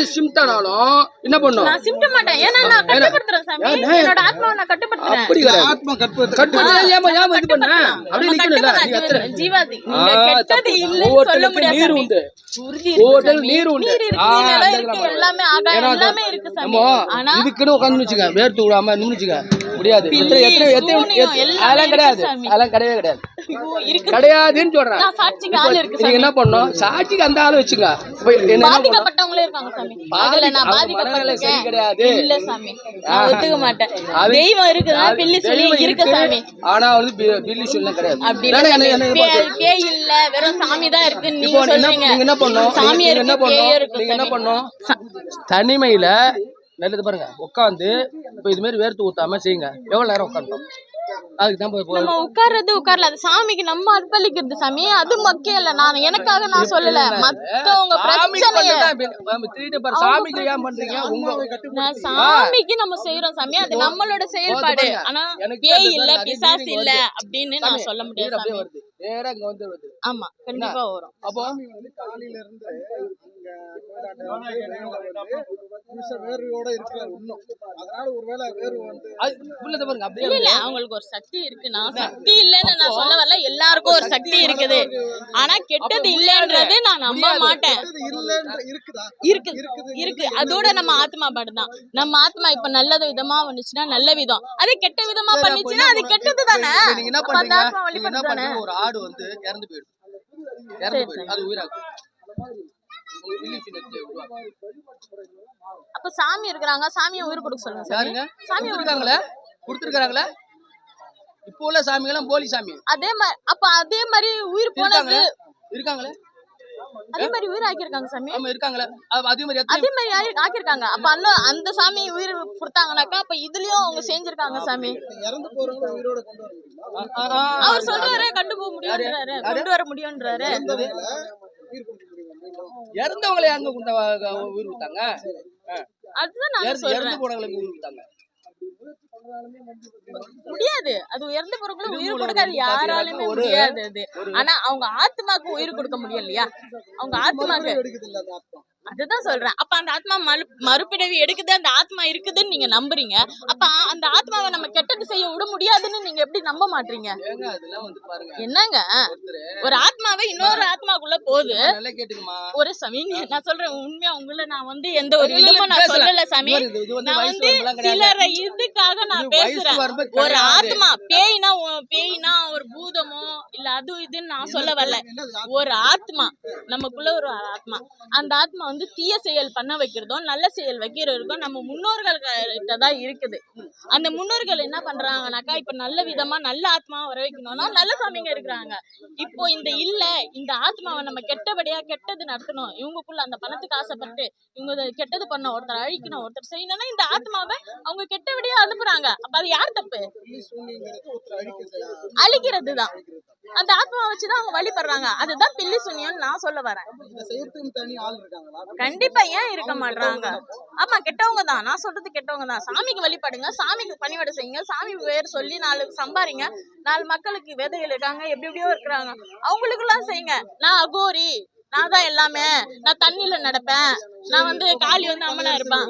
பாடி சிம்டானாலும் என்ன பண்ணும்? நான் சிம்ட மாட்டேன். ஏன்னா நான் கட்டுப்படுத்துறேன் சாமி? என்னோட ஆத்மாவை நான் கட்டுப்படுத்துறேன். அப்படி ஆத்மா கற்பு கட்டுறது ஏமா ஏமா இது பண்ண? அப்படி நம்ம நிக்கணும்ல நீ ஜீவ- ஜீவாதி. நீங்க கெட்டது. இல்லைன்னு சொல்ல முடியாது நீர். உண்டு. சாமி. நீர் உண்டு. எல்லாமே ஆகாயம் எல்லாமே இருக்கு சாமி. ஆனா இதுக்குன்னு உட்காந்து வச்சுக்க வேர்த்து விடாம நின்னு வச்சுக்க முடியாது. அதெல்லாம் கிடையாது. அதெல்லாம் கிடையவே கிடையாதுன்னு சொல்றேன் நீங்க என்ன பண்ணணும்? சாட்சிக்கு அந்த ஆளு வச்சுங்க. இப்ப என்ன என்ன பண்ணணும்? பாதிக்கப்பட்டவங்களே இருக்காங்க சாமி அதுல நான் அவங்க மனநிலை சரி பாதிக்கப்பட்டிருக்கேன். கிடையாது. இல்ல சாமி. நான் ஒத்துக்க மாட்டேன். அது- தெய்வம் இருக்குதா? அது பில்லி சொல்லி இருக்கு சாமி. ஆனா வந்து பி- பில்லி சொல்லலாம் கிடையாது. அப்படி வேணா இல்ல என்ன- சாமி. என்ன பே- பார்த்து- பேய் இல்ல. வெறும் சாமி தான் இருக்கு நீங்க என்ன சொல்றீங்க. நீங்க என்ன பண்ணணும்? சாமி என்ன நீங்க என்ன சாமி. பண்ணணும்? தனிமையில நல்லது பாருங்க. உட்காந்து இப்ப இது மாதிரி வேர்த்து ஊத்தாம செய்யுங்க. எவ்வளவு நேரம் உட்காந்தோம் அதுக்கு தான் போய் நம்ம உட்கார்றது உட்கார்ல அது சாமிக்கு நம்ம அர்ப்பணிக்கிறது சாமி. அது முக்கியம் இல்ல. நான் எனக்காக நான் சொல்லல. மத்தவங்க பிரச்சனைய சாமிக்கு ஏன் பண்றீங்க. உங்க நான் சாமிக்கு நம்ம செய்யறோம் சாமி. அது நம்மளோட செயல்பாடு. ஆனா பேய் இல்ல feeling இல்ல. அப்படின்னு நான் சொல்ல முடியாது சாமி. ஆமா கண்டிப்பா வரும். அப்போ வந்து காலையில இருந்து அவங்களுக்கு ஒரு சக்தி இருக்குன்னா சக்தி இல்லைன்னு நான் சொல்ல வரல. எல்லாருக்கும் ஒரு சக்தி இருக்குது. ஆனா கெட்டது இல்லைன்றது நான் நம்ப மாட்டேன். இருக்கு இருக்கு. அதோட நம்ம ஆத்மா பாடுதான். நம்ம ஆத்மா இப்ப நல்ல விதமா வந்துச்சுன்னா நல்ல விதம். அதே கெட்ட விதமா பண்ணிச்சுன்னா அது? கெட்டது தானே? தானே? ஒரு ஆடு வந்து இறந்து போயிடும் அது உயிராகும் அப்ப சாமி இருக்கிறாங்க. சாமியை உயிர் கொடுக்க சொல்லுங்க யாருங்க? சாமி உயிர் கொடுத்துருக்காங்களே? இப்போ உள்ள சாமி எல்லாம் போலி சாமி. அதே மாதிரி அப்ப அதே மாதிரி உயிர் போனது இருக்காங்களே? இருக்காங்களே? அதே மாதிரி உயிர் ஆக்கியிருக்காங்க சாமி. ஆமா இருக்காங்களே? அது- மாதிரி அதே மாதிரி ஆக்கியிருக்காங்க. அப்ப அந்த அந்த சாமி உயிர் கொடுத்தாங்கனாக்கா அப்ப இதுலயும் அவங்க செஞ்சிருக்காங்க சாமி. இறந்து போறவங்கள உயிரோட கொண்டு வர அவர் சொல்றாரு கண்டு போக முடியும்ன்றாரு. கொண்டு வர முடியும்ன்றாரு. இறந்தவங்கள யாருங்க கொண்ட உயிர் நான் இறந்து போனவங்களுக்கு உயிர் கொடுத்தாங்க. முடியாது. அது உயர்ந்த பொருட்களும் உயிர் திருமூலர் கொடுக்க அது வந்து யாராலுமே முடியாது அது. ஆனா அவங்க ஆத்மாக்கு உயிர் கொடுக்க முடியும் இல்லையா? அவங்க ஆத்மாக்கு எடுக்குது இல்ல அந்த ஆத்மா. அதுதான் சொல்றேன். அப்ப அந்த ஆத்மா மறு மறுபிறவி எடுக்குது அந்த ஆத்மா இருக்குதுன்னு நீங்க நம்புறீங்க. அப்ப அந்த ஆத்மாவை நம்ம முடியாதுன்னு நீங்க எப்படி நம்ப மாட்டீங்க? என்னங்க? ஒரு ஆத்மாவே இன்னொரு ஆத்மாக்குள்ள போகுது. ஒரு சாமி நான் சொல்றேன் உண்மையா உங்களை நான் வந்து எந்த ஒரு விதமும் நான். சொல்லல சாமி நான் வந்து. சிலரை இதுக்காக நான் பேசுறேன். ஒரு. ஆத்மா பேய்னா ஒ- பேய்னா ஒரு பூதமோ இல்ல அது இதுன்னு நான் சொல்ல வரல. ஒரு ஆத்மா. நமக்குள்ள ஒரு ஆத்மா. அந்த ஆத்மா வந்து தீய செயல் பண்ண வைக்கிறதும் நல்ல செயல் வைக்கிறதுக்கும் நம்ம முன்னோர்கள் கிட்ட தான் இருக்குது. அந்த முன்னோர்கள் என்ன பண்றாங்கனாக்கா இப்ப நல்ல விதமா நல்ல ஆத்மா வர வைக்கணும்னா நல்ல சாமிங்க இருக்கிறாங்க. இப்போ இந்த இல்ல இந்த ஆத்மாவை நம்ம கெட்டபடியா கெட்டது நடத்தணும். இவங்களுக்குள்ள அந்த பணத்துக்கு ஆசைப்பட்டு இவங்க கெட்டது பண்ண ஒருத்தர் அழிக்கணும் ஒருத்தர் செய்யணும்னா இந்த ஆத்மாவை அவங்க கெட்டபடியா அனுப்புறாங்க. அப்ப அது யார் தப்பு? அழிக்கிறது தான் அந்த ஆத்மாவை வச்சுதான் அவங்க வழிபடுறாங்க. அதுதான் பில்லி சுனியம்னு நான் சொல்ல வரேன். கண்டிப்பா ஏன் இருக்க மாட்றாங்க? ஆமா கெட்டவங்க தான். நான் சொல்றது கெட்டவங்க தான். சாமிக்கு வழிபடுங்க சாமிக்கு பணிவிடை செய்யுங்க சாமி பேர் சொல்லி நாலு சம்பாரிங்க நாலு மக்களுக்கு விதைகள் இருக்காங்க எப்படி எப்படியோ இருக்கிறாங்க. அவங்களுக்கு எல்லாம் செய்யுங்க. நான் அகோரி நான் தான் எல்லாமே. நான் தண்ணியில நடப்பேன். நான் வந்து காளி வந்து அம்மனா இருப்பேன்.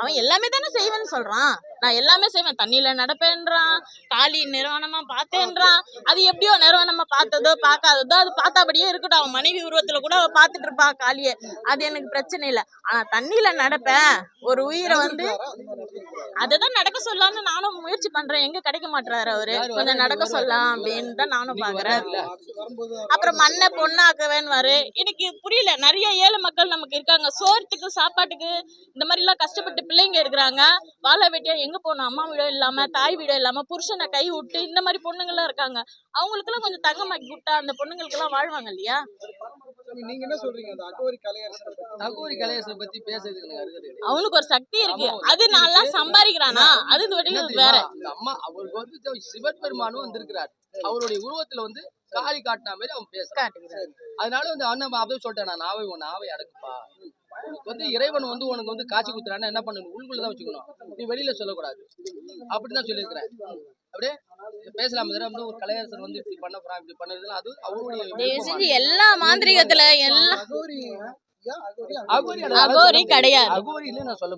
அவன் எல்லாமே தானே செய்வேன்னு சொல்றான். நான் எல்லாமே செய்வேன். தண்ணியில நடப்பேன்றான் காளி நிறுவனமா பார்த்தேன்றான். அது எப்படியோ நிறுவனமா பார்த்ததோ பார்க்காததோ அது பார்த்தாபடியே இருக்கட்டும். அவன் மனைவி உருவத்துல கூட அவ பார்த்துட்டு இருப்பா காளிய அது எனக்கு பிரச்சனை இல்லை. ஆனா தண்ணியில நடப்பேன். ஒரு உயிரை வந்து அதுதான் நடக்க சொல்லலாம்னு நானும் முயற்சி பண்றேன். எங்க கிடைக்க மாட்டாரு அவரு? கொஞ்சம் நடக்க சொல்லலாம் அப்படின்னு தான் நானும் பாக்குறேன். அப்புறம் மண்ணை பொண்ணாக்குவேன்னு வரு எனக்கு புரியல. நிறைய ஏழை மக்கள் நமக்கு இருக்காங்க. சோறத்துக்கு சாப்பாட்டுக்கு இந்த மாதிரி எல்லாம் கஷ்டப்பட்டு பிள்ளைங்க இருக்கிறாங்க. வாழை வெட்டியா எங்க போகணும்? அம்மா வீடும் இல்லாம தாய் வீடும் இல்லாம புருஷனை கை விட்டு இந்த மாதிரி பொண்ணுங்கெல்லாம் இருக்காங்க. அவங்களுக்கெல்லாம் கொஞ்சம் தங்கமாக்கி விட்டா அந்த பொண்ணுங்களுக்கு எல்லாம் வாழ்வாங்க இல்லையா? நீங்க என்ன சொல்றீங்க? அந்த அகோரி கலையரசனை பத்தி? தகோரி கலையரசை பத்தி பேசுறதுக்கு எனக்கு அருகதை கிடையாது. அவனுக்கு ஒரு சக்தி இருக்கு. அது நல்லா சம்பாதிக்கிறானா? அது? வேற. அம்மா அவருக்கு வந்து சிவபெருமானும் வந்திருக்கிறார். அவருடைய உருவத்துல வந்து காளி காட்டின மாதிரி அவன் பேசுறான். அதனால வந்து அண்ணன் அப்படியே சொல்லிட்டேன் நான் நாவை உன் நாவை அடக்குப்பா. உனக்கு வந்து இறைவன் வந்து உனக்கு வந்து காட்சி கொடுத்துறான்னா என்ன பண்ணணும்? உள்ளுக்குள்ள தான் வச்சுக்கணும். நீ வெளியில சொல்லக்கூடாது. அப்படிதான் சொல்லியிருக்கிறேன். அப்படியே பேசலாம். வந்து ஒரு கலையரசர் வந்து இப்படி பண்ண போறான் இப்படி பண்ணதுல அது அவருடைய எல்லா மாந்திரிகத்துல எல்லாம் அகோரி. கிடையாது. இல்ல நான் சொல்ல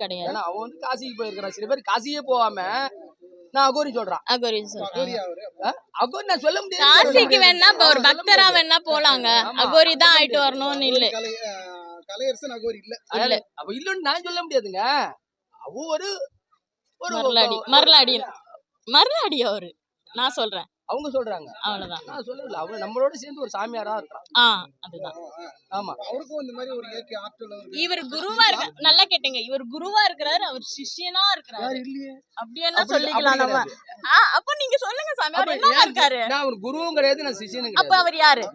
கிடையாது. ஏன்னா அவன் வந்து காசிக்கு போயிருக்கிறான். சில பேர் காசியே போகாம நான் அகோரி சொல்றான். அகோரி நான் சொல்ல முடியாது. காசிக்கு வேணா இப்ப ஒரு பக்தரா. வேணா போலாங்க. அகோரி தான் ஆயிட்டு வரணும்னு இல்ல. கலை அஹ், கலையரசன் அகோரி இல்ல. அதனால அப்ப இல்லன்னு நான் சொல்ல முடியாதுங்க. அவ ஒரு ஒரு மரலாடி மரலாடி மரலாடி அவரு. நான் சொல்றேன். அவங்க சொல்றாங்க. அவ்வளவுதான். நான் சொல்லல அவங்க நம்மளோட சேர்ந்து ஒரு சாமியாரா இருக்கான் ஆ அதுதான். ஆமா. அவருக்கும் இந்த மாதிரி ஒரு இயற்கை ஆற்றல். இவர் குருவா இருக்க நல்லா கேட்டீங்க. இவர் குருவா இருக்கிறாரு அவர் சிஷ்யனா இருக்கிறாரு. இல்லையே? அப்படி என்ன சொல்லிக்கலாம் நம்ம? அப்ப நீங்க சொல்லுங்க சாமி. அவர் அப்ப என்ன இருக்காரு? நான் அவர் குருவும் கிடையாது நான் சிஷியனும் அப்ப அவர் யாரு?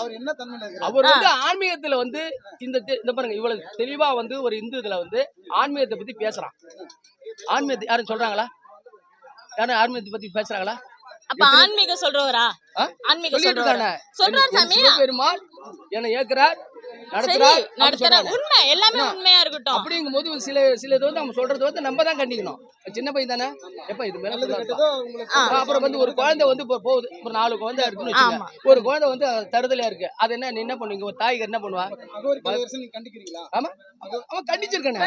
அவர் என்ன தன்மையில அவர் வந்து ஆன்மீகத்துல வந்து இந்த இந்த பாருங்க இவ்வளவு தெளிவா வந்து ஒரு இந்து இதுல வந்து ஆன்மீகத்தை பத்தி பேசுறான். ஆன்மீகத்தை யாரும் சொல்றாங்களா? யாரும் ஆன்மீகத்தை பத்தி பேசுறாங்களா? அப்ப ஆன்மீக சொல்றவரா? ஆ? ஆன்மீக சொல்லிட்டு சொல்றவரா? இருக்கானே சொல்றாரு சாமி. பெருமாள் என்னை ஏற்கிறார். உண்மை எல்லாமே உண்மையா இருக்கட்டும். அப்படிங்கும் போது சில சில இது வந்து அவங்க சொல்றது வந்து நம்ம தான் கண்டிக்கணும். சின்ன பையன் தானே? எப்ப இது மேல. அப்புறம் வந்து ஒரு குழந்தை வந்து போகுது. ஒரு நாலு குழந்தை இருக்குன்னு ஒரு குழந்தை வந்து தருதலையா இருக்கு. அது என்ன நீ என்ன பண்ணுவீங்க? ஒரு தாய்க்கு என்ன பண்ணுவா? ஆமா. அவன் கண்டிச்சிருக்கானே.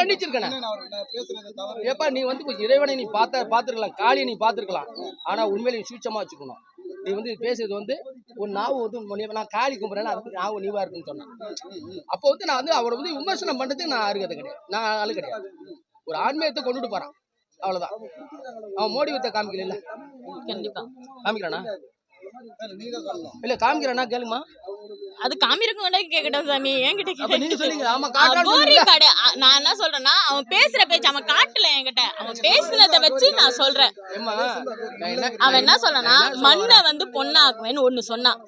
கண்டிச்சிருக்கானே. ஏப்பா நீ வந்து இறைவனை நீ பார்த்த பார்த்துருக்கலாம். காளியை நீ பார்த்துருக்கலாம். ஆனா உண்மையிலே நீ சூட்சமா வச்சுக்கணும். நீ வந்து பேசுறது வந்து ஒரு நாவு வந்து உன் நான் காளி கும்பிட்றேன் அதுக்கு நாவு நீவா இருக்குன்னு சொன்னேன். அப்போ வந்து நான் வந்து அவரை வந்து விமர்சனம் பண்றதுக்கு நான் அருகதை கிடையாது. நான் ஆளு கிடையாது. ஒரு ஆன்மீகத்தை கொண்டுட்டு போறான். அவ்வளவுதான். அவன் மோடி வித்த காமிக்கல கண்டிப்பா. காமிக்கிறானா இல்ல காமிக்கிறானா? கேளுமா. அது காமிருக்க கேக்கட்டும் சாமி. என்கிட்ட சொல்லுங்க. கடை. நான் என்ன சொல்றேன்னா அவன் பேசுற பேச்சு அவன் காட்டல என்கிட்ட. அவன் பேசுனத வச்சு நான் சொல்றேன். அவன் என்ன சொல்றானா மண்ணை வந்து பொண்ணாக்குவேன்னு ஒண்ணு சொன்னான்.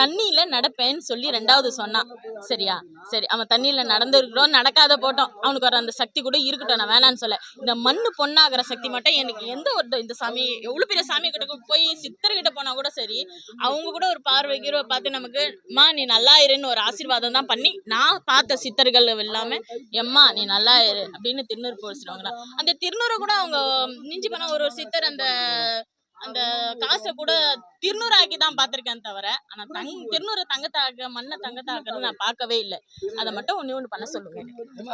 தண்ணியில நடப்பேன்னு சொல்லி ரெண்டாவது சொன்னான். சரியா? சரி அவன் தண்ணியில நடந்திருக்கிறோம் நடக்காத போட்டோம். அவனுக்கு ஒரு அந்த சக்தி கூட இருக்கட்டும் நான் வேணான்னு சொல்ல. இந்த மண்ணு பொண்ணாகிற சக்தி மட்டும் எனக்கு எந்த ஒரு இந்த சாமி எவ்வளவு பெரிய சாமி கிட்ட போய் சித்தர்கிட்ட போனா கூட சரி அவங்க கூட ஒரு பார்வை கீர்வை பார்த்து நமக்கு அம்மா நீ நல்லா இருன்னு ஒரு ஆசீர்வாதம் தான் பண்ணி நான் பார்த்த சித்தர்கள் எல்லாமே எம்மா நீ நல்லா இரு அப்படின்னு திருநூறு போச்சுருவாங்களா அந்த திருநூறை கூட அவங்க மிஞ்சி பண்ண ஒரு ஒரு சித்தர் அந்த அந்த காசை கூட திருநூறு ஆக்கி தான் பார்த்திருக்கேன் தவிர ஆனா தங் திருநூறு தங்கத்தாக்க மண்ணை தங்கத்தாக்குறது நான் பார்க்கவே இல்லை. அதை மட்டும் ஒண்ணு ஒண்ணு பண்ண சொல்லுங்க.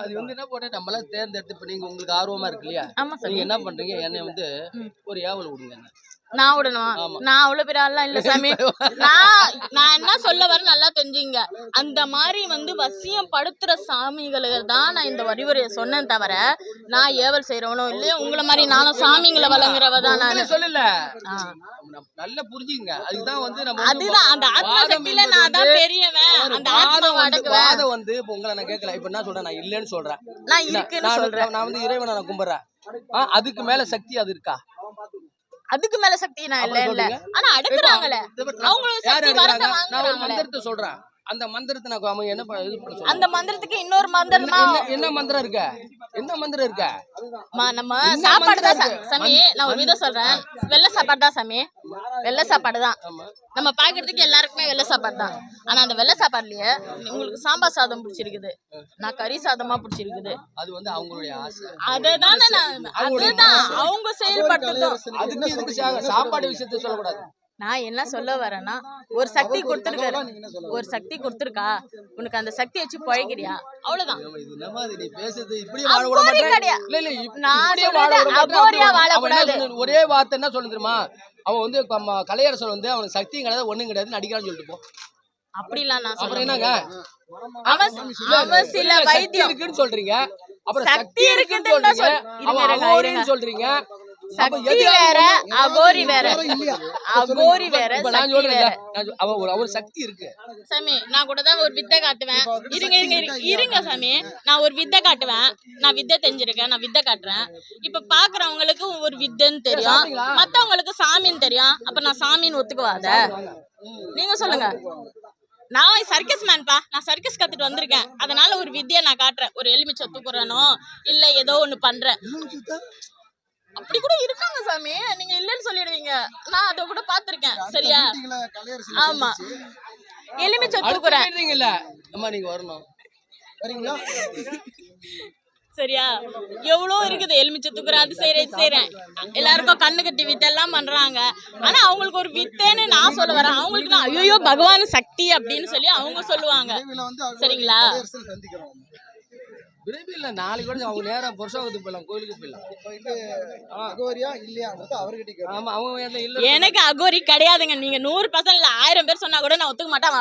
அது வந்து என்ன போட்டு நம்மளாம் தேர்ந்தெடுத்து இப்ப நீங்க உங்களுக்கு ஆர்வமா இருக்கு இல்லையா? ஆமா சாமி நீங்க என்ன பண்றீங்க? என்னை வந்து. ஒரு ஏவல் விடுங்க. நான் விடணுமா. நான் அவ்வளவு பெரிய ஆள்லாம் இல்ல சாமி. நான் நான் என்ன சொல்ல வர நல்லா தெரிஞ்சுங்க. அந்த மாதிரி வந்து வசியம் படுத்துற சாமிகளுக்கு தான் நான் இந்த வரிவுரையை சொன்னேன் தவிர நான் ஏவல் செய்யறவனும் இல்லையா உங்களை மாதிரி நானும் சாமிங்களை வழங்குறவ தான் நானு. சொல்லல. நல்லா புரிஞ்சுங்க அதுதான் வந்து நம்ம அதுதான் அந்த ஆத்ம சக்தியில நான் தான் பெரியவன். அந்த வந்து அடக்குவேன் வாதம் வந்து இப்ப உங்களை நான் கேட்கல இப்ப என்ன சொல்றேன்? நான் இல்லைன்னு சொல்றேன். நான் இருக்குன்னு சொல்றேன். நான் வந்து இறைவனை நான் கும்பிடுறேன். அதுக்கு மேல சக்தி அது இருக்கா? அதுக்கு மேல சக்தி நான் இல்ல இல்ல. ஆனா பத்தி அவங்களும் சக்தி வாங்குறாங்களே. மந்திரத்தை சொல்றேன். அந்த மந்திரத்தை நான் என்ன பண்ண- இது பண்ண. அந்த மந்திரத்துக்கு இன்னொரு மந்திரமா என்ன மந்திரம் இருக்க? என்ன மந்திரம் இருக்க? நம்ம சாப்பாடு தான்? சாமி நான் ஒரு விதம் சொல்றேன். வெள்ளை சாப்பாடு தான் சாமி. வெள்ளை சாப்பாடு தான். ஆமா. நம்ம பாக்குறதுக்கு எல்லாருக்குமே வெள்ளை சாப்பாடு தான். ஆனா அந்த வெள்ளை சாப்பாடுலயே உங்களுக்கு சாம்பார் சாதம் பிடிச்சிருக்குது. நான் கறி சாதமா பிடிச்சிருக்குது. அது வந்து அவங்களுடைய ஆசை. அதுதானே அதுதான். அவங்க செயல்படுத்தட்டும். அதுக்கு இதுக்கு சா- சாப்பாடு விஷயத்த சொல்லக்கூடாது. நான் என்ன சொல்ல வரேன்னா ஒரு சக்தி கொடுத்துருக்காரு. ஒரு சக்தி கொடுத்துருக்கா. உனக்கு அந்த சக்தி வச்சு பழகிறியா அவ்வளவுதான்? ஒரே வார்த்தை என்ன சொல்லு தெரியுமா? அவன் வந்து கலையரசன் வந்து அவனுக்கு சக்தியும் கிடையாது ஒண்ணும் கிடையாது நடிக்கிறான்னு சொல்லிட்டு போ. அப்படிலாம் நான் அப்புறம் என்னங்க? அவன் சில வைத்தியம். இருக்குன்னு சொல்றீங்க. அப்புறம் சக்தி இருக்குன்னு சொல்றீங்க. அவன். சொல்றீங்க. சக்தி வேற. அகோரி வேற அகோரி வேற. நான் சொல்றேன் அவன் ஒரு அவர் சக்தி இருக்கு. சாமி நான் கூட தான் ஒரு வித்தை காட்டுவேன். இருங்க இருங்க இருங்க, சாமி நான் ஒரு வித்தை காட்டுவேன். நான் வித்தை தெரிஞ்சிருக்கேன் நான் வித்தை காட்டுறேன். இப்ப பாக்குறவங்களுக்கு ஒரு வித்தைன்னு தெரியும்? மத்தவங்களுக்கு சாமின்னு தெரியும். அப்ப நான் சாமின்னு ஒத்துக்குவாத? நீங்க சொல்லுங்க. நான் சர்க்கஸ் மேன்பா நான் சர்க்கஸ் கத்துட்டு வந்திருக்கேன். அதனால ஒரு வித்தியை நான் காட்டுறேன். ஒரு எலுமிச்சை தூக்குறனோ இல்ல ஏதோ ஒண்ணு பண்றேன். அப்படி கூட இருக்காங்க சாமி. நீங்க இல்லைன்னு சொல்லிடுவீங்க. நான் அதை கூட பாத்திருக்கேன் சரியா? ஆமா. எலுமிச்சை தூக்குறேன் அம்மா நீங்க வரணும். வரீங்களா? சரியா? எவ்வளோ இருக்குது? எலுமிச்சை தூக்குறேன் அது செய்கிறேன் இது செய்கிறேன் எல்லாருக்கும் கண்ணு கட்டி வித்தெல்லாம் பண்ணுறாங்க ஆனால் அவங்களுக்கு ஒரு வித்தேன்னு நான் சொல்ல வரேன். அவங்களுக்கு நான் ஐயோ பகவான் சக்தி அப்படின்னு சொல்லி அவங்க சொல்லுவாங்க. சரிங்களா? விரைவில் இல்லை நாளைக்கு கூட அவங்க நேராக புருஷாவத்துக்கு போயிடலாம் கோயிலுக்கு போயிடலாம். அகோரியா இல்லையாங்கிறது அவர்கிட்ட அவங்க இல்ல எனக்கு அகோரி கிடையாதுங்க. நீங்க நூறு பர்சன்ட் இல்ல ஆயிரம் பேர் சொன்னா கூட நான் ஒத்துக்க மாட்டேன்.